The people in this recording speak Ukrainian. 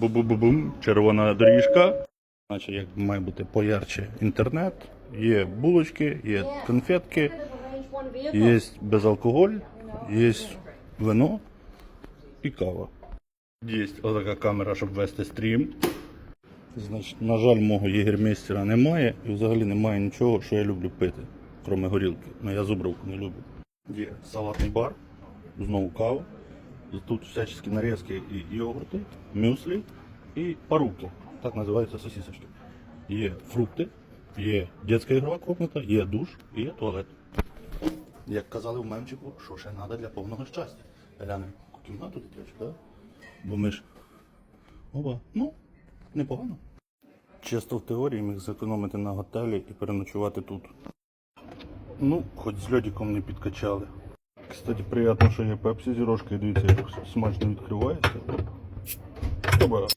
Бу-бу-бу-бум, червона доріжка. Значить, як має бути поярче інтернет. Є булочки, є конфетки, є безалкоголь, є вино і кава. Є отака камера, щоб вести стрім. Значить, на жаль, мого єгермейстера немає і взагалі немає нічого, що я люблю пити, крім горілки. Ну я зубровку не люблю. Є салатний бар, знову кава. Тут всячески нарізки і йогурти, мюслі і паруки. Так називаються сосисочки. Є фрукти, є дитяча ігрова комната, є душ і є туалет. Як казали в мемчику, що ще треба для повного щастя. Глянемо кімнату дитячу, так? Бо ми ж. Оба, ну, непогано. Чисто в теорії міг зекономити на готелі і переночувати тут. Ну, хоч з льодиком не підкачали. Кстати, приємно, що є пепсі з рожкою, дивіться, як смачно відкривається. Оба.